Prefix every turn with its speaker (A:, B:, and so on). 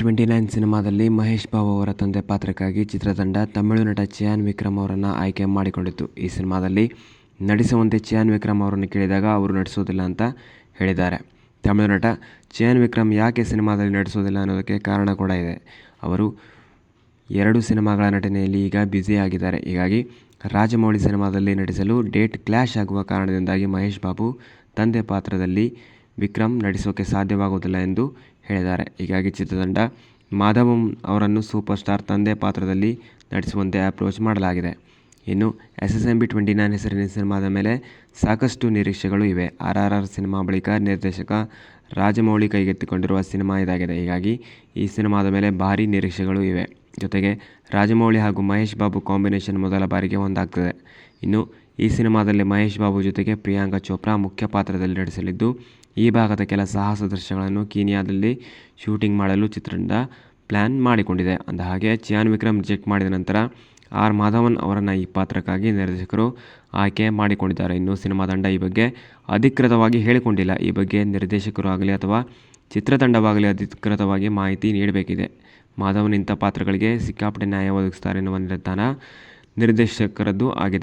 A: Twenty nine ಸಿನಿಮಾದಲ್ಲಿ ಮಹೇಶ್ ಬಾಬು ಅವರ ತಂದೆ ಪಾತ್ರಕ್ಕಾಗಿ ಚಿತ್ರತಂಡ ತಮಿಳು ನಟ ಚಿಯಾನ್ ವಿಕ್ರಮ್ ಅವರನ್ನು ಆಯ್ಕೆ ಮಾಡಿಕೊಂಡಿತ್ತು. ಈ ಸಿನಿಮಾದಲ್ಲಿ ನಟಿಸುವಂತೆ ಚಿಯಾನ್ ವಿಕ್ರಮ್ ಅವರನ್ನು ಕೇಳಿದಾಗ ಅವರು ನಟಿಸೋದಿಲ್ಲ ಅಂತ ಹೇಳಿದ್ದಾರೆ. ತಮಿಳು ನಟ ಚಿಯಾನ್ ವಿಕ್ರಮ್ ಯಾಕೆ ಸಿನಿಮಾದಲ್ಲಿ ನಟಿಸೋದಿಲ್ಲ ಅನ್ನೋದಕ್ಕೆ ಕಾರಣ ಕೂಡ ಇದೆ. ಅವರು ಎರಡು ಸಿನಿಮಾಗಳ ನಟನೆಯಲ್ಲಿ ಈಗ ಬ್ಯುಸಿ ಆಗಿದ್ದಾರೆ. ಹೀಗಾಗಿ ರಾಜಮೌಳಿ ಸಿನಿಮಾದಲ್ಲಿ ನಟಿಸಲು ಡೇಟ್ ಕ್ಲ್ಯಾಶ್ ಆಗುವ ಕಾರಣದಿಂದಾಗಿ ಮಹೇಶ್ ಬಾಬು ತಂದೆ ಪಾತ್ರದಲ್ಲಿ ವಿಕ್ರಮ್ ನಟಿಸೋಕೆ ಸಾಧ್ಯವಾಗುವುದಿಲ್ಲ ಎಂದು ಹೇಳಿದ್ದಾರೆ. ಹೀಗಾಗಿ ಚಿತ್ರತಂಡ ಮಾಧವಂ ಅವರನ್ನು ಸೂಪರ್ ಸ್ಟಾರ್ ತಂದೆ ಪಾತ್ರದಲ್ಲಿ ನಟಿಸುವಂತೆ ಅಪ್ರೋಚ್ ಮಾಡಲಾಗಿದೆ. ಇನ್ನು S S M B twenty nine ಹೆಸರಿನ ಸಿನಿಮಾದ ಮೇಲೆ ಸಾಕಷ್ಟು ನಿರೀಕ್ಷೆಗಳು ಇವೆ. ಆರ್ ಆರ್ ಆರ್ ಸಿನಿಮಾ ಬಳಿಕ ನಿರ್ದೇಶಕ ರಾಜಮೌಳಿ ಕೈಗೆತ್ತಿಕೊಂಡಿರುವ ಸಿನಿಮಾ ಇದಾಗಿದೆ. ಹೀಗಾಗಿ ಈ ಸಿನಿಮಾದ ಮೇಲೆ ಭಾರೀ ನಿರೀಕ್ಷೆಗಳು ಇವೆ. ಜೊತೆಗೆ ರಾಜಮೌಳಿ ಹಾಗೂ ಮಹೇಶ್ ಬಾಬು ಕಾಂಬಿನೇಷನ್ ಮೊದಲ ಬಾರಿಗೆ ಒಂದಾಗ್ತದೆ. ಇನ್ನು ಈ ಸಿನಿಮಾದಲ್ಲಿ ಮಹೇಶ್ ಬಾಬು ಜೊತೆಗೆ ಪ್ರಿಯಾಂಕಾ ಚೋಪ್ರಾ ಮುಖ್ಯ ಪಾತ್ರದಲ್ಲಿ ನಟಿಸಲಿದ್ದು, ಈ ಭಾಗದ ಕೆಲ ಸಾಹಸ ದೃಶ್ಯಗಳನ್ನು ಕೀನಿಯಾದಲ್ಲಿ ಶೂಟಿಂಗ್ ಮಾಡಲು ಚಿತ್ರತಂಡ ಪ್ಲ್ಯಾನ್ ಮಾಡಿಕೊಂಡಿದೆ. ಅಂದಹಾಗೆ, ಚಿಯಾನ್ ವಿಕ್ರಮ್ ರಿಜೆಕ್ಟ್ ಮಾಡಿದ ನಂತರ ಆರ್ ಮಾಧವನ್ ಅವರನ್ನು ಈ ಪಾತ್ರಕ್ಕಾಗಿ ನಿರ್ದೇಶಕರು ಆಯ್ಕೆ ಮಾಡಿಕೊಂಡಿದ್ದಾರೆ. ಇನ್ನು ಸಿನಿಮಾ ತಂಡ ಈ ಬಗ್ಗೆ ಅಧಿಕೃತವಾಗಿ ಹೇಳಿಕೊಂಡಿಲ್ಲ. ಈ ಬಗ್ಗೆ ನಿರ್ದೇಶಕರು ಆಗಲಿ ಅಥವಾ ಚಿತ್ರತಂಡವಾಗಲಿ ಅಧಿಕೃತವಾಗಿ ಮಾಹಿತಿ ನೀಡಬೇಕಿದೆ. ಮಾಧವನ್ ಇಂಥ ಪಾತ್ರಗಳಿಗೆ ಸಿಕ್ಕಾಪಟ್ಟೆ ನ್ಯಾಯ ಒದಗಿಸ್ತಾರೆ ಎನ್ನುವ ನಿರ್ಧಾರ ನಿರ್ದೇಶಕರದ್ದು ಆಗಿದೆ.